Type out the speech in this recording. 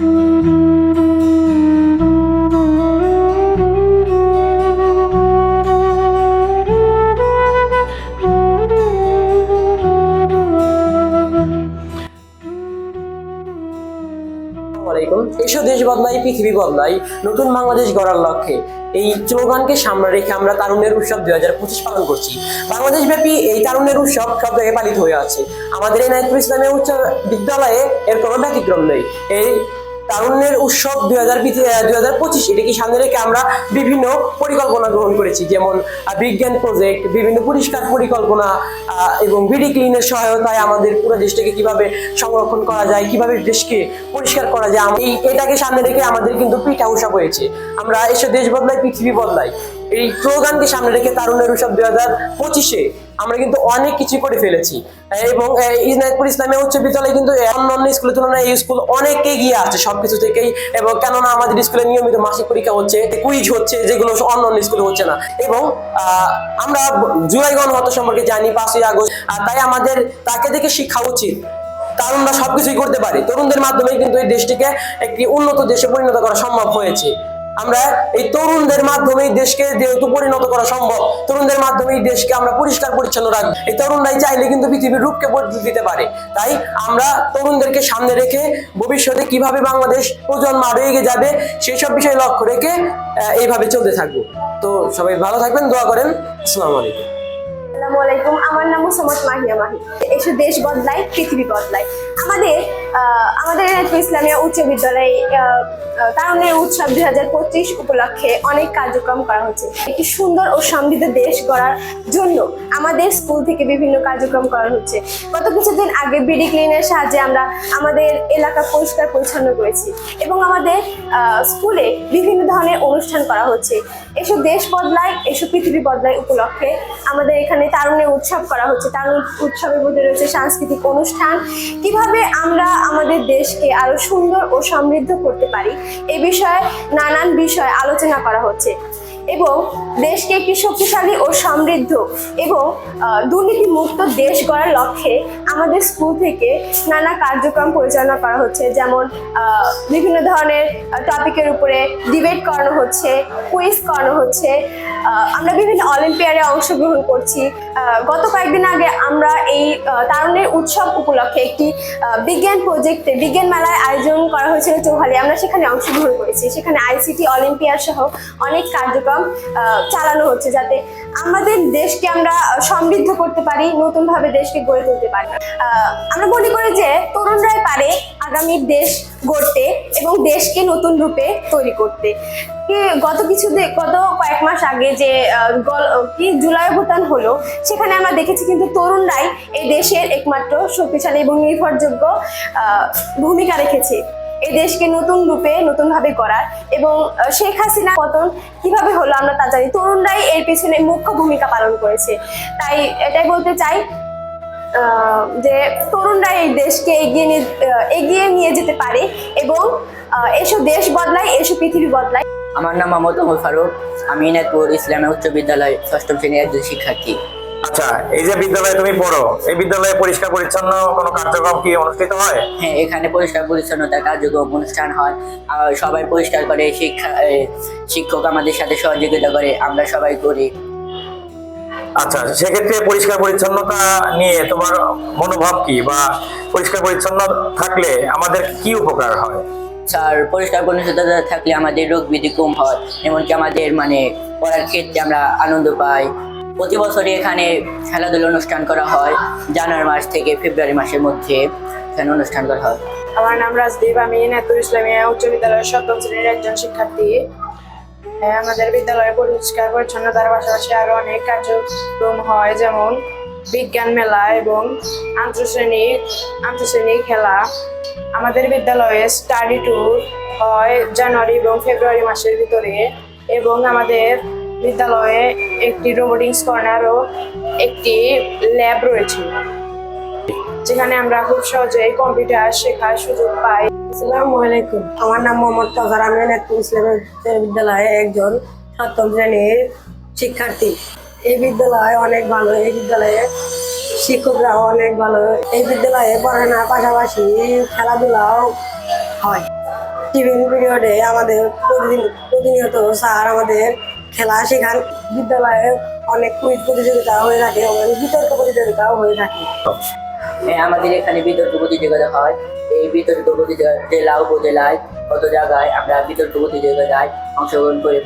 এসো দেশ বদলাই, পৃথিবী বদলাই। নতুন বাংলাদেশ গড়ার লক্ষ্যে। এই স্লোগানকে সামনে রেখে আমরা তারুণ্যের উৎসব দুই হাজার পঁচিশ পালন করছি। বাংলাদেশ ব্যাপী এই তারুণ্যের উৎসব সব জায়গায় পালিত হয়ে আছে। আমাদের এই নায়কপুর ইসলামী উচ্চ বিদ্যালয়ে এর কোনো ব্যতিক্রম নেই। এই তারুণ্যের উৎসব দুই হাজার দুই হাজার পঁচিশ। এটাকে সামনে রেখে আমরা বিভিন্ন পরিকল্পনা গ্রহণ করেছি, যেমন বিজ্ঞান প্রজেক্ট বিভিন্ন পরিষ্কার পরিকল্পনা এবং বিডি ক্লিনের সহায়তায় আমাদের পুরো দেশটাকে কীভাবে সংরক্ষণ করা যায়, কীভাবে দেশকে পরিষ্কার করা যায়। এই, এটাকে সামনে রেখে আমাদের কিন্তু পিঠা উৎসব হয়েছে। আমরা এসে দেশ বদলাই পৃথিবী বদলাই। এই স্লোগানকে সামনে রেখে তারুণ্যের উৎসব দুই হাজার পঁচিশে আমরা কিন্তু অনেক কিছু করে ফেলেছি। এবং আহ, ইজনায়তপুর ইসলামী উচ্চ বিদ্যালয় কিন্তু অন্যান্য স্কুলের তুলনায় এই স্কুল অনেক এগিয়ে আছে সবকিছু থেকেই। এবং কেননা আমাদের স্কুলে নিয়মিত মাসিক পরীক্ষা হচ্ছে কুইজ হচ্ছে যেগুলো অন্যান্য স্কুলে হচ্ছে না। এবং আমরা জুলাই গণহত্যা সম্পর্কে জানি পাঁচই আগস্ট। তাই আমাদের তাকে দেখে শিক্ষা উচিত। তারুণরা সবকিছুই করতে পারে। তরুণদের মাধ্যমে কিন্তু এই দেশটিকে একটি উন্নত দেশে পরিণত করা সম্ভব হয়েছে। আমরা এই তরুণদের মাধ্যমে দেশকে যেহেতু পরিণত করা সম্ভব, তরুণদের মাধ্যমে দেশকে আমরা পরিষ্কার পরিচ্ছন্ন রাখব। এই তরুণরাই চাইলে কিন্তু পৃথিবীর রূপকে বদলে দিতে পারে। তাই আমরা তরুণদেরকে সামনে রেখে ভবিষ্যতে কীভাবে বাংলাদেশ প্রজন্ম আরও এগিয়ে যাবে সেই সব বিষয়ে লক্ষ্য রেখে এইভাবে চলতে থাকব। তো সবাই ভালো থাকবেন, দোয়া করেন। আসসালামু আলাইকুম। আসসালামু আলাইকুম। আমার নাম মোসাম্মদ মাহিয়া মাহি। এসে দেশ বদলাই, পৃথিবী বদলাই। আমাদের আমাদের এনায়তপুর ইসলামিয়া উচ্চ বিদ্যালয়ে আহ, আহ, উৎসব দুই হাজার পঁচিশ উপলক্ষে অনেক কার্যক্রম করা হচ্ছে। একটি সুন্দর ও সমৃদ্ধ দেশ গড়ার জন্য আমাদের স্কুল থেকে বিভিন্ন কার্যক্রম করা হচ্ছে। গত কিছুদিন আগে বিডি ক্লিনের সাহায্যে আমরা আমাদের এলাকা পরিষ্কার পরিচ্ছন্ন করেছি এবং আমাদের স্কুলে বিভিন্ন ধরনের অনুষ্ঠান করা হচ্ছে। এসব দেশ বদলায় এসব পৃথিবী বদলায় উপলক্ষে আমাদের এখানে তারুণ্যের উৎসব করা হচ্ছে। তারুণ উৎসবের মধ্যে রয়েছে সাংস্কৃতিক অনুষ্ঠান। কীভাবে আমরা আমাদের দেশকে আরও সুন্দর ও সমৃদ্ধ করতে পারি। এ বিষয়ে নানান বিষয় আলোচনা করা হচ্ছে। এবং দেশকে একটি শক্তিশালী ও সমৃদ্ধ এবং দুর্নীতিমুক্ত দেশ গড়ার লক্ষ্যে আমাদের স্কুল থেকে নানা কার্যক্রম পরিচালনা করা হচ্ছে। যেমন বিভিন্ন ধরনের টপিকের উপরে ডিবেট করানো হচ্ছে কুইজ করানো হচ্ছে। আমরা বিভিন্ন অলিম্পিয়াডে অংশগ্রহণ করছি। গত কয়েকদিন আগে আমরা এই তারুণ্যের উৎসব উপলক্ষে একটি বিজ্ঞান প্রজেক্টে বিজ্ঞান মেলায় আয়োজন করা হয়েছিল চৌহালি আমরা সেখানে অংশগ্রহণ করেছি। সেখানে আইসিটি অলিম্পিয়াড সহ অনেক কার্যক্রম চালানো হচ্ছে যাতে আমাদের দেশকে আমরা সমৃদ্ধ করতে পারি, নতুনভাবে দেশকে গড়ে তুলতে পারি। আমরা মনে করি যে তরুণরাই পারে আগামীর দেশ গড়তে এবং দেশকে নতুন রূপে তৈরি করতে। গত কিছু গত কয়েক মাস আগে যে কি জুলাই ভুটান হলো, সেখানে আমরা দেখেছি কিন্তু তরুণরাই এই দেশের একমাত্র শক্তিশালী এবং নির্ভরযোগ্য ভূমিকা রেখেছে। এই দেশকে নতুন রূপে নতুন ভাবে করার এবং শেখ হাসিনা পতন কীভাবে হলো আমরা তা জানি। তরুণরাই এর পিছনে মুখ্য ভূমিকা পালন করেছে। তাই এটাই বলতে চাই যে তরুণরা এই দেশকে এগিয়ে নিয়ে এগিয়ে নিয়ে যেতে পারে এবং এসব দেশ বদলায় এসব পৃথিবী বদলায় আমার নাম মোহাম্মদ ফারুক। আমি ইনায়তপুর ইসলামী উচ্চ বিদ্যালয় ষষ্ঠম শ্রেণির একজন শিক্ষার্থী। আচ্ছা এই যে বিদ্যালয়ে তুমি পড়ো এই বিদ্যালয়ে পরিষ্কার পরিচ্ছন্ন কোনো কার্যক্রম কি অনুষ্ঠিত হয়? হ্যাঁ এখানে পরিষ্কার পরিচ্ছন্নতা কার্যক্রম অনুষ্ঠান হয়। আর সবাই পরিষ্কার করে শিক্ষা শিক্ষক আমাদের সাথে সহযোগিতা করে আমরা সবাই করি। আচ্ছা সেক্ষেত্রে পরিষ্কার পরিচ্ছন্নতা নিয়ে তোমার মনোভাব কি? বা পরিষ্কার পরিচ্ছন্ন থাকলে আমাদের কি উপকার হয়? স্যার পরিষ্কার পরিচ্ছন্নতা থাকলে আমাদের রোগ বিধি কম হয়। এমনকি আমাদের মানে পড়ার ক্ষেত্রে আমরা আনন্দ পাই। প্রতি বছরই এখানে খেলাধুলা অনুষ্ঠান করা হয় জানুয়ারি মাস থেকে ফেব্রুয়ারি মাসের মধ্যে এখানে অনুষ্ঠান করা হয়। আমার নাম রাজদীপ আমি নেতুর ইসলামিয়া উচ্চ বিদ্যালয়ের সপ্তম শ্রেণির একজন শিক্ষার্থী। হ্যাঁ, আমাদের বিদ্যালয়ে পরিষ্কার পরিচ্ছন্নতার পাশাপাশি আরও অনেক কার্যক্রম হয় যেমন বিজ্ঞান মেলা এবং আন্তঃশ্রেণী আন্তঃশ্রেণী খেলা। আমাদের বিদ্যালয়ে স্টাডি ট্যুর হয় জানুয়ারি এবং ফেব্রুয়ারি মাসের ভিতরে এবং আমাদের বিদ্যালয়ে একটি রোবোটিক্স কর্নার ও একটি ল্যাব রয়েছে, যেখানে আমরা খুব সহজেই কম্পিউটার শেখার সুযোগ পাই। আসসালামু আলাইকুম। আমার নাম মোহাম্মদ কাজার আমি নেতপুর ইসলামের বিদ্যালয়ে একজন সপ্তম শ্রেণির শিক্ষার্থী। এই বিদ্যালয় অনেক ভালো, এই বিদ্যালয়ে শিক্ষকরাও অনেক ভালো। এই বিদ্যালয়ে পড়াশোনার পাশাপাশি খেলাধুলাও হয়। টিফিন পিরিয়ডে আমাদের প্রতিদিন প্রতিনিয়ত স্যার আমাদের খেলা শেখান বিদ্যালয়ে অনেক কুইজ প্রতিযোগিতা হয়ে থাকে এবং বিতর্ক প্রতিযোগিতাও হয়ে থাকে। হ্যাঁ, আমাদের এখানে বিতর্ক প্রতিযোগিতা হয়। এই বিতর্ক প্রতিযোগিতা জেলা উপজেলায় কত জায়গায় আমরা বিতর্ক প্রতিযোগিতায় অংশগ্রহণ করে